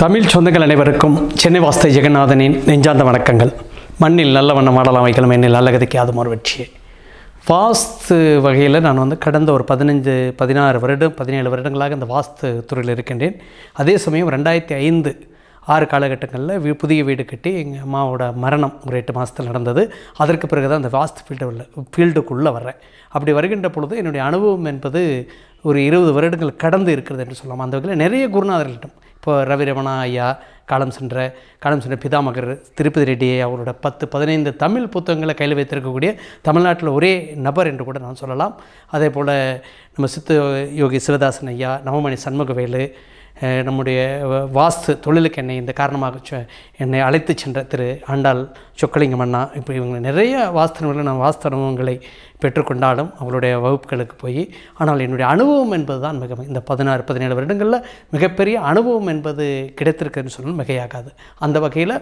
தமிழ் சொந்தங்கள் அனைவருக்கும் சென்னை வாஸ்தை ஜெகநாதனின் நெஞ்சார்ந்த வணக்கங்கள். மண்ணில் நல்ல வண்ணம் ஆடலாம் வைக்கலாம் என்னில் நல்ல கதைக்கு அதுவும் ஒரு வெற்றியே. வாஸ்து வகையில் நான் வந்து கடந்த ஒரு பதினஞ்சு பதினாறு வருடம் பதினேழு வருடங்களாக இந்த வாஸ்து துறையில் இருக்கின்றேன். அதே சமயம் ரெண்டாயிரத்தி ஐந்து ஆறு காலகட்டங்களில் வீ புதிய வீடு கட்டி எங்கள் அம்மாவோட மரணம் ஒரு எட்டு மாதத்தில் நடந்தது. அதற்கு பிறகு தான் அந்த வாஸ்து ஃபீல்டு உள்ள ஃபீல்டுக்குள்ளே வர்றேன். அப்படி வருகின்ற பொழுது என்னுடைய அனுபவம் என்பது ஒரு இருபது வருடங்கள் கடந்து இருக்கிறது என்று சொல்லலாம். அந்த வகையில் நிறைய குருநாதர்களிடம் இப்போ ரவிரமணா ஐயா காலம் சென்ற காலம் சென்ற பிதாமகர் திருப்பதி ரெட்டி அவரோட பத்து பதினைந்து தமிழ் புத்தகங்களை கையில் வைத்திருக்கக்கூடிய தமிழ்நாட்டில் ஒரே நபர் என்று கூட நான் சொல்லலாம். அதே போல் நம்ம சித்த யோகி சிவதாசன் ஐயா நவமணி சண்முகவேலு நம்முடைய வாஸ்து தொழிலுக்கு என்னை இந்த காரணமாக சொ- என்னை அழைத்து சென்ற திரு ஆண்டாள் சொக்கலிங்கம் அண்ணா. இப்போ இவங்க நிறைய வாஸ்து நான் வாஸ்து அனுபவங்களை பெற்றுக்கொண்டாலும் அவருடைய வகுப்புகளுக்கு போய் ஆனால் என்னுடைய அனுபவம் என்பது தான் மிக இந்த பதினாறு பதினேழு வருடங்களில் மிகப்பெரிய அனுபவம் என்பது கிடைத்திருக்குன்னு சொன்னால் மிகையாகாது. அந்த வகையில்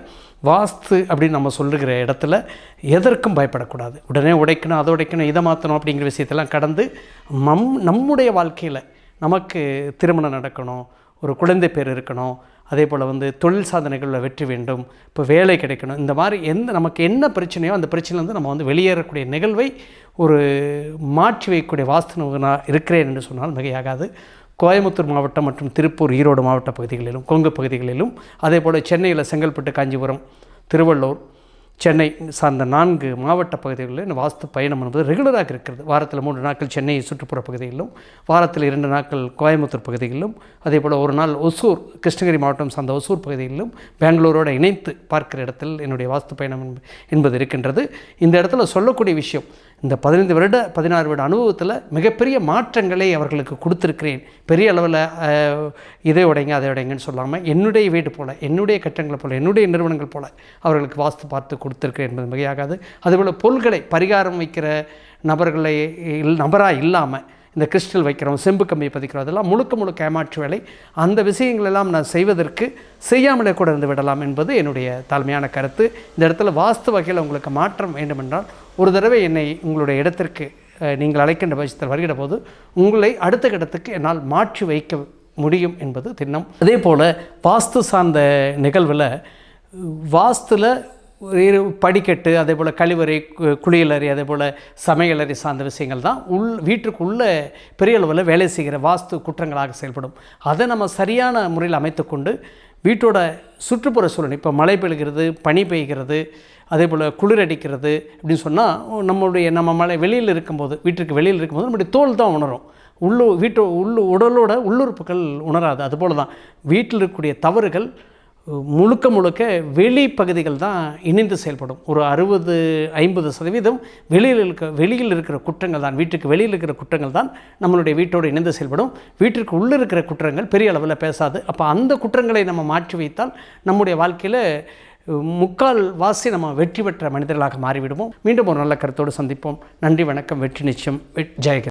வாஸ்து அப்படின்னு நம்ம சொல்லுகிற இடத்துல எதற்கும் பயப்படக்கூடாது. உடனே உடைக்கணும் அதை உடைக்கணும் இதை மாற்றணும் அப்படிங்கிற விஷயத்தெல்லாம் கடந்து நம் நம்முடைய வாழ்க்கையில் நமக்கு திருமணம் நடக்கணும் ஒரு குழந்தை பேர் இருக்கணும். அதே போல் வந்து தொழில் சாதனைகளில் வெற்றி வேண்டும். இப்போ வேலை கிடைக்கணும். இந்த மாதிரி எந்த நமக்கு என்ன பிரச்சனையோ அந்த பிரச்சனையிலேருந்து நம்ம வந்து வெளியேறக்கூடிய நிகழ்வை ஒரு மாற்றி வைக்கக்கூடிய வாஸ்து நான் இருக்கிறேன் என்று சொன்னால் மிகையாகாது. கோயம்புத்தூர் மாவட்டம் மற்றும் திருப்பூர் ஈரோடு மாவட்ட பகுதிகளிலும் கொங்கு பகுதிகளிலும் அதே போல் சென்னையில் செங்கல்பட்டு காஞ்சிபுரம் திருவள்ளூர் சென்னை சார்ந்த நான்கு மாவட்ட பகுதிகளில் இந்த வாஸ்து பயணம் என்பது ரெகுலராக இருக்கிறது. வாரத்தில் மூன்று நாட்கள் சென்னை சுற்றுப்புற பகுதிகளிலும் வாரத்தில் இரண்டு நாட்கள் கோயம்புத்தூர் பகுதிகளிலும் அதே போல் ஒரு நாள் ஒசூர் கிருஷ்ணகிரி மாவட்டம் சார்ந்த ஒசூர் பகுதிகளிலும் பெங்களூரோடு இணைத்து பார்க்கிற இடத்தில் என்னுடைய வாஸ்து பயணம் என்பது இருக்கின்றது. இந்த இடத்துல சொல்லக்கூடிய விஷயம் இந்த பதினைந்து வருட பதினாறு வருட அனுபவத்தில் மிகப்பெரிய மாற்றங்களை அவர்களுக்கு கொடுத்துருக்கிறேன். பெரிய அளவில் இதை உடைங்க அதை உடைங்கன்னு சொல்லாமல் என்னுடைய வீடு போல் என்னுடைய கட்டங்களை போல் என்னுடைய நிறுவனங்கள் போல் அவர்களுக்கு வாஸ்து பார்த்து கொடுத்துருக்கிறேன் என்பது மிகையாகாது அதுபோல் பொருள்களை பரிகாரம் வைக்கிற நபர்களை இல் நபராக இல்லாமல் இந்த கிறிஸ்டல் வைக்கிறோம் செம்பு கம்பியை பதிக்கிறோம் அதெல்லாம் முழுக்க முழுக்க ஏமாற்று வேலை. அந்த விஷயங்களெல்லாம் நான் செய்வதற்கு செய்யாமலே கூட இருந்து விடலாம் என்பது என்னுடைய தாழ்மையான கருத்து. இந்த இடத்துல வாஸ்து வகையில் உங்களுக்கு மாற்றம் வேண்டுமென்றால் ஒரு தடவை என்னை உங்களுடைய இடத்திற்கு நீங்கள் அழைக்கின்ற பட்சத்தில் வருகிற போது உங்களை அடுத்த கட்டத்துக்கு என்னால் மாற்றி வைக்க முடியும் என்பது திண்ணம். அதே போல் வாஸ்து சார்ந்த நிகழ்வில் வாஸ்துவில் படிக்கட்டு அதே போல் கழிவறை கு- குளியலறை அதே போல் சமையலறை சார்ந்த விஷயங்கள் தான் உள் வீட்டுக்குள்ளே பெரிய அளவில் வேலை செய்கிற வாஸ்து குற்றங்களாக செயல்படும். அதை நம்ம சரியான முறையில் அமைத்துக்கொண்டு வீட்டோட சுற்றுப்புற சூழல் இப்போ மழை பெய்கிறது பனி பெய்கிறது அதே போல் குளிர் அடிக்கிறது அப்படின்னு சொன்னால் நம்மளுடைய நம்ம மழை வெளியில் இருக்கும்போது வீட்டுக்கு வெளியில் இருக்கும்போது நம்முடைய தோல் தான் உணரும். உள்ளு வீட்டு உள்ளு உடலோட உள்ளுறுப்புகள் உணராது. அதுபோல் தான் வீட்டில் இருக்கக்கூடிய தவறுகள் முழுக்க முழுக்க வெளி பகுதிகள் தான் இணைந்து செயல்படும். ஒரு அறுபது ஐம்பது சதவீதம் வெளியில் இருக்க வெளியில் இருக்கிற குற்றங்கள் தான் வீட்டுக்கு வெளியில் இருக்கிற குற்றங்கள் தான் நம்மளுடைய வீட்டோடு இணைந்து செயல்படும். வீட்டிற்கு உள்ளே இருக்கிற குற்றங்கள் பெரிய அளவில் பேசாது. அப்போ அந்த குற்றங்களை நம்ம மாற்றி வைத்தால் நம்முடைய வாழ்க்கையில் முக்கால் வாசி நம்ம வெற்றி பெற்ற மனிதர்களாக மாறிவிடுவோம். மீண்டும் ஒரு நல்ல கருத்தோடு சந்திப்போம். நன்றி வணக்கம் வெற்றி நிச்சயம். வெ- ஜெயகர்